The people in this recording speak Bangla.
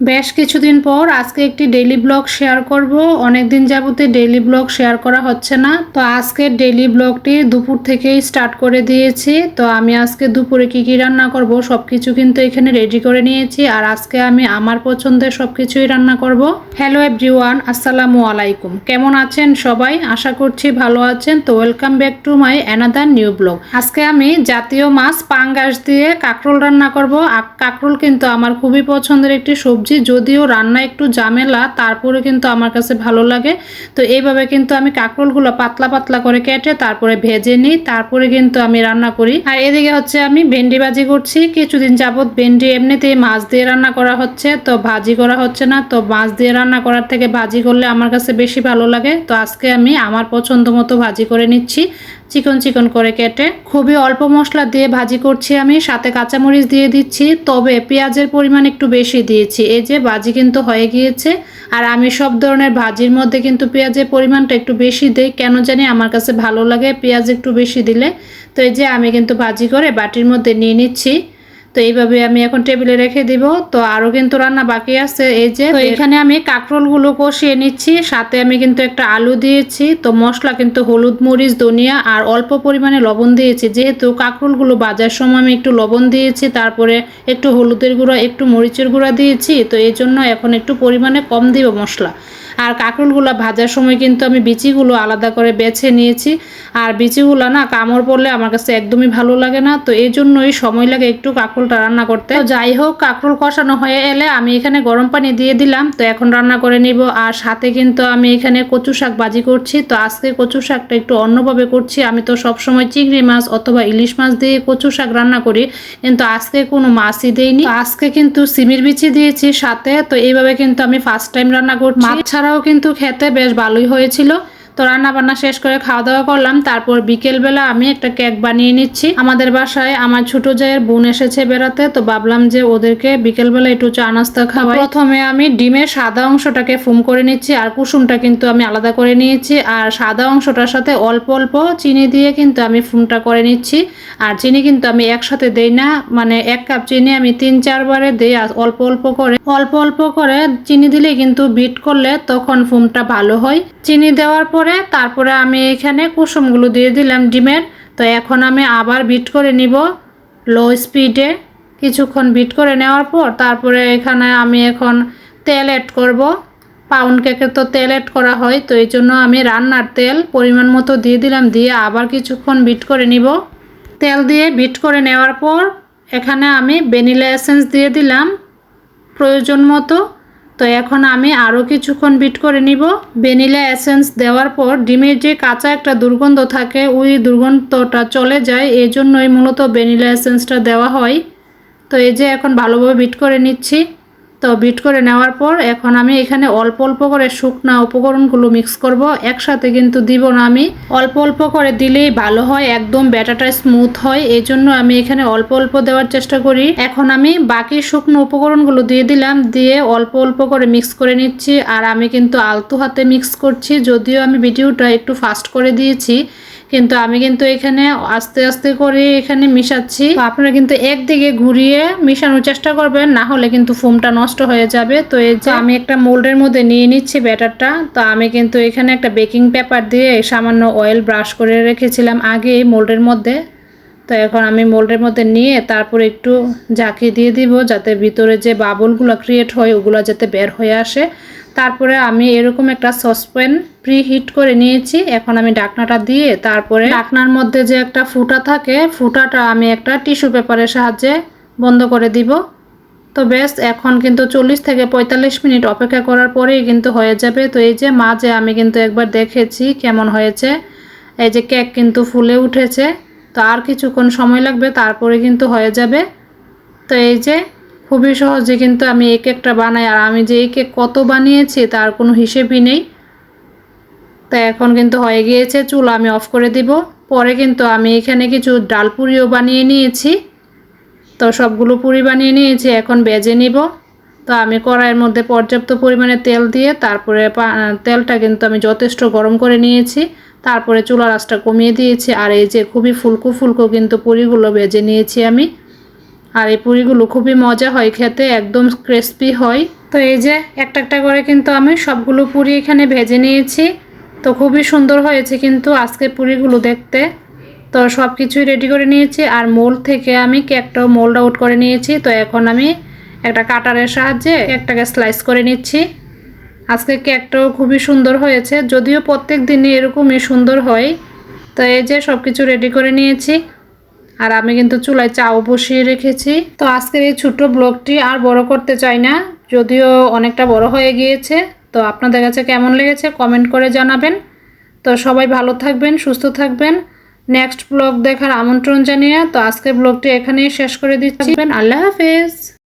বেশ কিছুদিন পর আজকে একটি ডেইলি ব্লগ শেয়ার করব। অনেক দিন যাবতে ডেইলি ব্লগ শেয়ার করা হচ্ছে না। তো আজকে ডেইলি ব্লগটি দুপুর থেকেই স্টার্ট করে দিয়েছি। তো আমি আজকে দুপুরে কি কি রান্না করব সব কিছু কিন্তু এখানে রেডি করে নিয়েছি। আর আজকে আমি আমার পছন্দের সব কিছুই রান্না করব। হ্যালো এভরিওয়ান আসসালামু আলাইকুম। কেমন আছেন সবাই? আশা করছি ভালো আছেন। তো welcome back to my another new blog আজকে আমি জাতীয় মাছ, পাঙ্গাস দিয়ে কাঁকরোল রান্না করব। আর কাঁকরোল কিন্তু আমার খুবই পছন্দের একটি সবজি। যদিও রান্না একটু জামেলা তারপরে কিন্তু আমার কাছে ভালো লাগে। তো এইভাবে কিন্তু আমি কাঁকরোলগুলো পাতলা পাতলা করে কেটে তারপরে ভেজে নিই, তারপরে কিন্তু আমি রান্না করি। আর এদিকে হচ্ছে আমি ভেন্ডি ভাজি করছি। কিছুদিন যাবত ভেন্ডি এমনিতেই মাছ দিয়ে রান্না করা হচ্ছে, তো ভাজি করা হচ্ছে না। তো মাছ দিয়ে রান্না করার থেকে ভাজি করলে আমার কাছে বেশি ভালো লাগে। তো আজকে আমি আমার পছন্দ মতো ভাজি করে নিচ্ছি। চিকন চিকন করে কেটে খুবই অল্প মশলা দিয়ে ভাজি করছি আমি। সাথে কাঁচামরিচ দিয়ে দিচ্ছি, তবে পেঁয়াজের পরিমাণ একটু বেশি দিয়েছি। এই যে ভাজি কিন্তু হয়ে গিয়েছে। আর আমি সব ধরনের ভাজির মধ্যে কিন্তু পেঁয়াজের পরিমাণটা একটু বেশি দিই। কেন জানি আমার কাছে ভালো লাগে পেঁয়াজ একটু বেশি দিলে। তো এই যে আমি কিন্তু ভাজি করে বাটির মধ্যে নিয়ে নিচ্ছি। তো এইভাবে আমি এখন টেবিলে রেখে দিব। তো আরও কিন্তু রান্না বাকি আছে এই যে। তো এখানে আমি কাঁকরোলগুলো কষিয়ে নিচ্ছি সাথে আমি কিন্তু একটা আলু দিয়েছি। তো মশলা কিন্তু হলুদ মরিচ ধনিয়া আর অল্প পরিমাণে লবণ দিয়েছি। যেহেতু কাঁকরোলগুলো বাজার সময় আমি একটু লবণ দিয়েছি তারপরে একটু হলুদের গুঁড়া একটু মরিচের গুঁড়া দিয়েছি। তো এই জন্য এখন একটু পরিমাণে কম দিব মশলা। আর কাঁকরোলগুলো ভাজার সময় কিন্তু আমি বিচিগুলো আলাদা করে বেছে নিয়েছি। আর বিচিগুলো না কামড় পড়লে আমার কাছে একদমই ভালো লাগে না। তো এই জন্যই সময় লাগে একটু কাঁকরোলটা রান্না করতে। যাই হোক কাঁকরোল কষানো হয়ে এলে আমি এখানে গরম পানি দিয়ে দিলাম। তো এখন রান্না করে নিব। আর সাথে কিন্তু আমি এখানে কচু শাক ভাজি করছি। তো আজকে কচু শাকটা একটু অন্যভাবে করছি। আমি তো সব সময় চিংড়ি মাছ অথবা ইলিশ মাছ দিয়ে কচু শাক রান্না করি। কিন্তু আজকে কোনো মাছই দেইনি। আজকে কিন্তু সিমির বিচি দিয়েছি সাথে। তো এইভাবে কিন্তু আমি ফার্স্ট টাইম রান্না করছি। মাছ ছাড়াও কিন্তু খেতে বেশ ভালোই হয়েছিল। তো রান্না বান্না শেষ করে খাওয়া দাওয়া করলাম। তারপর বিকেলবেলা আমি একটা কেক বানিয়ে নিচ্ছি। আমাদের বাসায় আমার ছোট জায়ের বোন এসেছে বেড়াতে তো ভাবলাম যে ওদেরকে বিকেলবেলা একটু চা নাস্তা খাওয়াই। প্রথমে আমি ডিমের সাদা অংশটাকে ফুম করে নিচ্ছি আর কুসুমটা কিন্তু আমি আলাদা করে নিয়েছি। আর সাদা অংশটার সাথে অল্প অল্প চিনি দিয়ে কিন্তু আমি ফুমটা করে নিচ্ছি। আর চিনি কিন্তু আমি একসাথে দেই না মানে এক কাপ চিনি আমি তিন চারবারে দিই আর অল্প অল্প করে অল্প অল্প করে চিনি দিলে কিন্তু বিট করলে তখন ফুমটা ভালো হয়। চিনি দেওয়ার পরে তারপরে আমি এখানে কুসুমগুলো দিয়ে দিলাম ডিমের। তো এখন আমি আবার বিট করে নিব লো স্পিডে। কিছুক্ষণ বিট করে নেওয়ার পর তারপরে এখানে আমি এখন তেল অ্যাড করব। পাউন্ড কেকের তো তেল অ্যাড করা হয়, তো এই জন্য আমি রান্নার তেল পরিমাণ মতো দিয়ে দিলাম, দিয়ে আবার কিছুক্ষণ বিট করে নিব। তেল দিয়ে বিট করে নেওয়ার পর এখানে আমি ভ্যানিলা এসেন্স দিয়ে দিলাম। প্রয়োজন মতো তো এখন আমি আরও কিছুক্ষণ বিট করে নিব। ভ্যানিলা এসেন্স দেওয়ার পর ডিমের যে কাঁচা একটা দুর্গন্ধ থাকে, ওই দুর্গন্ধটা চলে যায়। এই জন্যই মূলত ভ্যানিলা এসেন্সটা দেওয়া হয়। তো এই যে এখন ভালোভাবে বিট করে নিচ্ছি। তো বিট করে নেওয়ার পর এখন আমি এখানে অল্প অল্প করে শুকনা উপকরণগুলো মিক্স করব। একসাথে কিন্তু দিব না আমি। অল্প অল্প করে দিলেই ভালো হয়, একদম ব্যাটাটা স্মুথ হয়। এই জন্য আমি এখানে অল্প অল্প দেওয়ার চেষ্টা করি। এখন আমি বাকি শুকনো উপকরণগুলো দিয়ে দিলাম, দিয়ে অল্প অল্প করে মিক্স করে নিচ্ছি। আর আমি কিন্তু আলতু হাতে মিক্স করছি, যদিও আমি ভিডিওটা একটু ফাস্ট করে দিয়েছি। কিন্তু আমি কিন্তু এখানে আস্তে আস্তে করে এখানে মিশাচ্ছি। আপনারা কিন্তু একদিকে ঘুরিয়ে মিশানোর চেষ্টা করবেন, না হলে কিন্তু ফোমটা নষ্ট হয়ে যাবে। তো এই যে আমি একটা মোল্ডের মধ্যে নিয়ে নিচ্ছি ব্যাটারটা। তো আমি কিন্তু এখানে একটা বেকিং পেপার দিয়ে সামান্য অয়েল ব্রাশ করে রেখেছিলাম আগে মোল্ডের মধ্যে। তো এখন আমি মোল্ডের মধ্যে নিয়ে তারপর একটু ঝাঁকি দিয়ে দিব, যাতে ভিতরে যে বাবলগুলো ক্রিয়েট হয়, ওগুলো যাতে বের হয়ে আসে। তারপরে আমি এরকম একটা সসপ্যান প্রি হিট করে নিয়েছি। এখন আমি ডাকনাটা দিয়ে তারপরে ডাকনার মধ্যে যে একটা ফুটা থাকে, ফুটাটা আমি একটা টিস্যু পেপারের সাহায্যে বন্ধ করে দিব। তো বেশ এখন কিন্তু চল্লিশ থেকে পঁয়তাল্লিশ মিনিট অপেক্ষা করার পরেই কিন্তু হয়ে যাবে। তো এই যে মাঝে আমি কিন্তু একবার দেখেছি কেমন হয়েছে। এই যে কেক কিন্তু ফুলে উঠেছে। তো আর কিছুক্ষণ সময় লাগবে, তারপরে কিন্তু হয়ে যাবে। তো এই যে খুবই সহজে কিন্তু আমি এই কেকটা বানাই, আর আমি যে এই কেক কত বানিয়েছি তার কোনো হিসেবই নেই। তা এখন কিন্তু হয়ে গিয়েছে, চুল আমি অফ করে দিব। পরে কিন্তু আমি এখানে কিছু ডাল পুরিও বানিয়ে নিয়েছি। তো সবগুলো পুরি বানিয়ে নিয়েছি, এখন বেজে নিব। তো আমি কড়াইয়ের মধ্যে পর্যাপ্ত পরিমাণে তেল দিয়ে তারপরে তেলটা কিন্তু আমি যথেষ্ট গরম করে নিয়েছি। তারপরে চুলার আঁচটা কমিয়ে দিয়েছি, আর এই যে খুবই ফুলকো ফুলকো কিন্তু পুরিগুলো ভেজে নিয়েছি আমি। আর এই পুরিগুলো খুবই মজা হয়, খেতে একদম ক্রিসপি হয়। তো এই যে একটা একটা করে কিন্তু আমি সবগুলো পুরি এখানে ভেজে নিয়েছি। তো খুবই সুন্দর হয়েছে কিন্তু আজকে পুরিগুলো দেখতে। তো সব কিছুই রেডি করে নিয়েছি আর মোল থেকে আমি কেকটাও মোল্ড আউট করে নিয়েছি। তো এখন আমি একটা কাটারের সাহায্যে কেকটাকে স্লাইস করে নিচ্ছি। আজকে কেকটাও খুবই সুন্দর হয়েছে, যদিও প্রত্যেক দিনই এরকমই সুন্দর হয়। তো এই যে সব কিছু রেডি করে নিয়েছি। আর আমি কিন্তু চুলায় চাও বসিয়ে রেখেছি। তো আজকের এই ছোট্ট ব্লগটি আর বড় করতে চাই না, যদিও অনেকটা বড় হয়ে গিয়েছে। তো আপনাদের কাছে কেমন লেগেছে কমেন্ট করে জানাবেন। তো সবাই ভালো থাকবেন, সুস্থ থাকবেন। নেক্সট ব্লগ দেখার আমন্ত্রণ জানিয়ে তো আজকের ব্লগটি এখানেই শেষ করে দিচ্ছি। আল্লাহ হাফেজ।